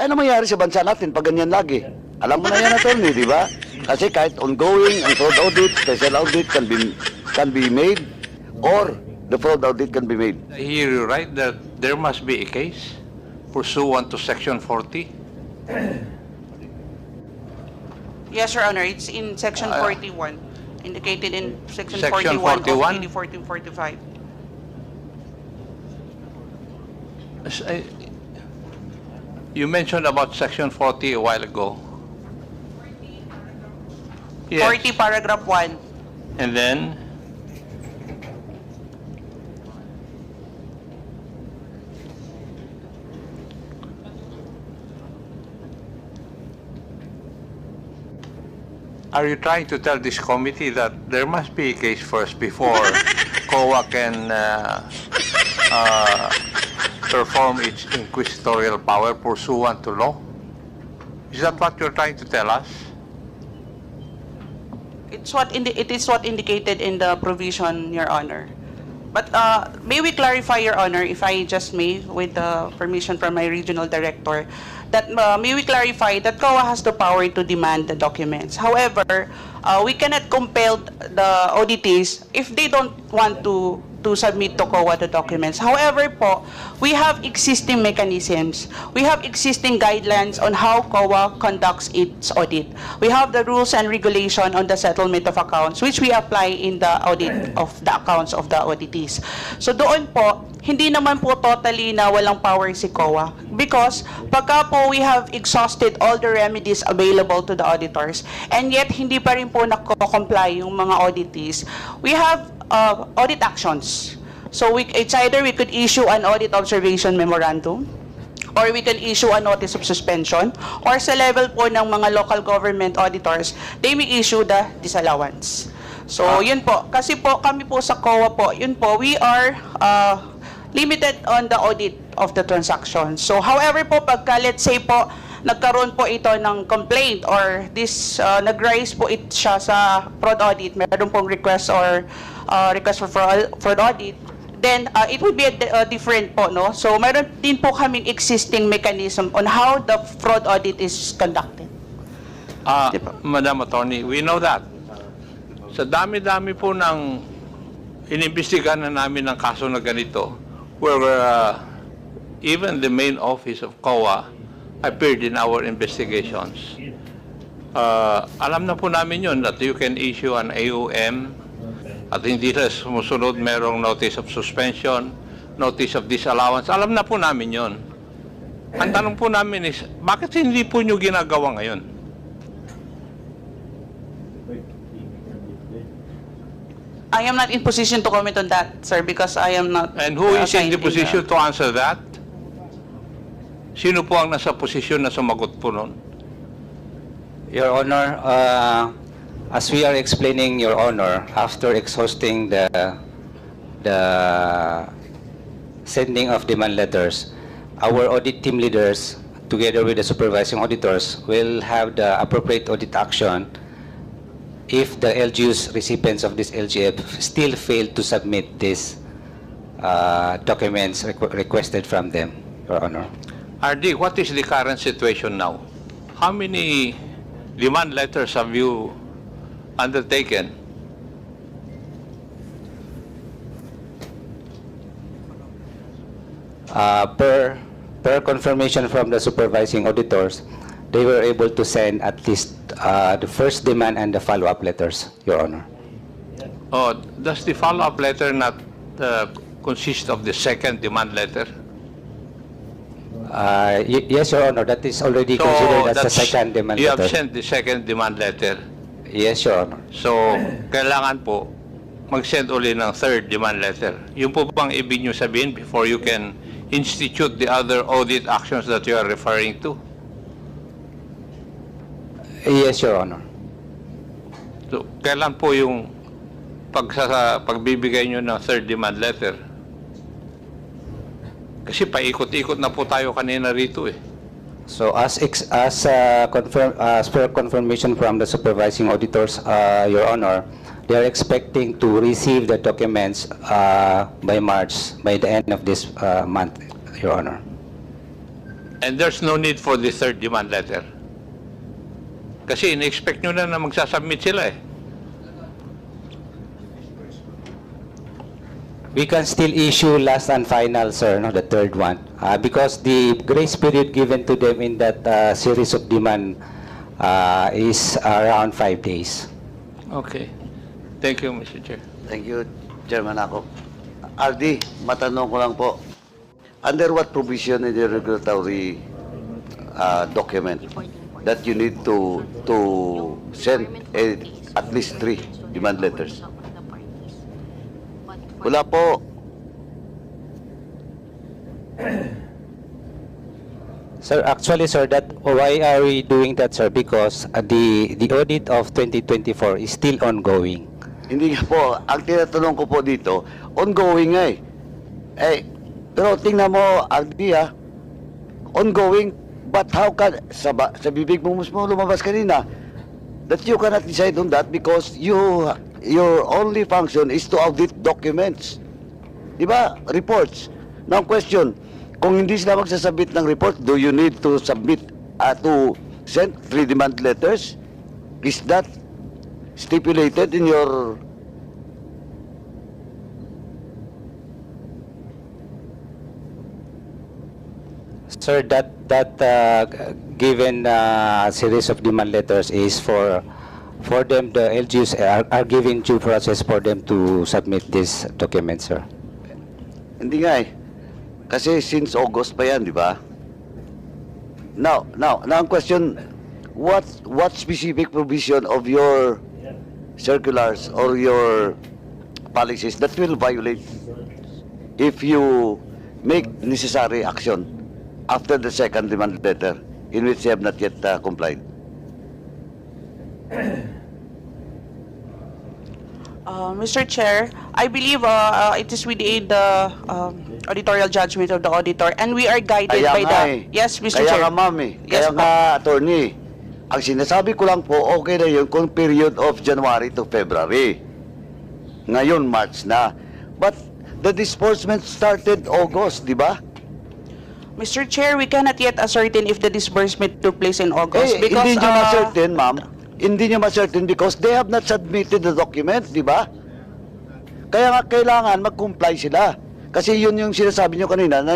Eh, ano mangyayari sa bansa natin pag ganyan lagi? Alam mo na yan, attorney, di ba? Kasi kahit ongoing ang fraud audit, special audit can be, can be made or the fraud audit can be made. I hear you right that there must be a case pursuant to Section 40. Yes, Your Honor, it's in section Ah. 41, indicated in section Section 41 41? of PD 1445. As I- You mentioned about Section 40 a while ago. Yes. 40 paragraph 1. And then, are you trying to tell this committee that there must be a case first before COA can uh, uh, perform its inquisitorial power pursuant to law? Is that what you're trying to tell us? It's what indi- it is what indicated in the provision, Your Honor. But uh, may we clarify, Your Honor, if I just may, with the permission from my regional director, that uh, may we clarify that COA has the power to demand the documents. However, uh, we cannot compel the auditees if they don't want to to submit to COA the documents. However po, we have existing mechanisms. We have existing guidelines on how COA conducts its audit. We have the rules and regulation on the settlement of accounts which we apply in the audit of the accounts of the auditees. So doon po, hindi naman po totally na walang power si COA because pagka po we have exhausted all the remedies available to the auditors and yet hindi pa rin po nako-comply yung mga auditees, we have uh, audit actions. So we, it's either we could issue an audit observation memorandum, or we can issue a notice of suspension, or sa level po ng mga local government auditors, they may issue the disallowance. So, yun po. Kasi po, kami po sa COA po, yun po, we are uh, limited on the audit of the transaction. So, however po, pagka let's say po, nagkaroon po ito ng complaint or this, uh, nag-rise po it siya sa fraud audit, meron pong request or uh, request for fraud, fraud audit, then uh, it would be a, a different po, no? So, meron din po kaming existing mechanism on how the fraud audit is conducted. Ah, ba? Madam Attorney, we know that. Sa dami-dami po ng inimbestigahan na namin ng kaso na ganito, where uh, even the main office of COA appeared in our investigations. Uh, alam na po namin yun that you can issue an AUM at hindi na sumusunod merong notice of suspension, notice of disallowance. Alam na po namin yon. Ang tanong po namin is, bakit hindi po nyo ginagawa ngayon? I am not in position to comment on that, sir, because I am not. And who uh, is in the position to answer that? Sino po ang nasa posisyon na sumagot po nun? Your Honor, uh, as we are explaining, Your Honor, after exhausting the, the sending of demand letters, our audit team leaders, together with the supervising auditors, will have the appropriate audit action if the LGUs recipients of this LGF still fail to submit these uh, documents requ- requested from them, Your Honor. RD, what is the current situation now? How many demand letters have you undertaken? Uh, per, per confirmation from the supervising auditors, they were able to send at least uh, the first demand and the follow-up letters, Your Honor. Oh, does the follow-up letter not uh, consist of the second demand letter? Uh, y- Yes, Your Honor, that is already considered as the second demand letter. You have sent the second demand letter. Yes, Your Honor. So, kailangan po mag-send uli ng third demand letter. Yung po bang ibig nyo sabihin before you can institute the other audit actions that you are referring to? Yes, Your Honor. So, kailan po yung pagsasa, pagbibigay nyo ng third demand letter? Kasi paikot-ikot na po tayo kanina rito eh. So as ex- as uh, confirm as per confirmation from the supervising auditors, uh, Your Honor, they are expecting to receive the documents uh, by March, by the end of this uh, month, Your Honor. And there's no need for the third demand letter. Kasi in-expect nyo na na magsasubmit sila eh. We can still issue last and final, sir, no, the third one. Uh, because the grace period given to them in that uh, series of demand uh, is around five days. Okay. Thank you, Mr. Chair. Thank you, Chairman Ako. RD, matanong ko lang po. Under what provision in the regulatory uh, document that you need to to send a, at least three demand letters? Wala po. Sir, actually, sir, that why are we doing that, sir? Because uh, the the audit of 2024 is still ongoing. Hindi nga po. Ang tinatanong ko po dito, ongoing nga eh. Eh, pero tingnan mo, RD ah, ongoing, but how can, sa, sa bibig mo mismo lumabas kanina, that you cannot decide on that because you, your only function is to audit documents. Di ba? Reports. Now question, kung hindi sila magsasubmit ng report, do you need to submit, uh, to send three demand letters? Is that stipulated in your Sir, that that uh, given uh, series of demand letters is for for them the LGUs are, are giving due process for them to submit this document, sir. Hindi nga eh. Kasi since August pa yan, di ba? Now, now, now ang question, what what specific provision of your circulars or your policies that will violate if you make necessary action after the second demand letter in which you have not yet uh, complied? Uh, Mr. Chair, I believe uh, uh, it is within the um, editorial judgment of the auditor and we are guided Kaya by nga the... eh. Yes, Mr. Kaya Chair. nga ma'am eh. Yes, Kaya nga attorney. Ang sinasabi ko lang po, okay na yun kung period of January to February. Ngayon, March na. But the disbursement started August, di ba? Mr. Chair, we cannot yet ascertain if the disbursement took place in August Eh, because... hindi nyo uh, ma-certain, ma'am. Hindi nyo ma-certain because they have not submitted the document, di ba? Kaya nga kailangan mag-comply sila. Kasi yun yung sinasabi nyo kanina na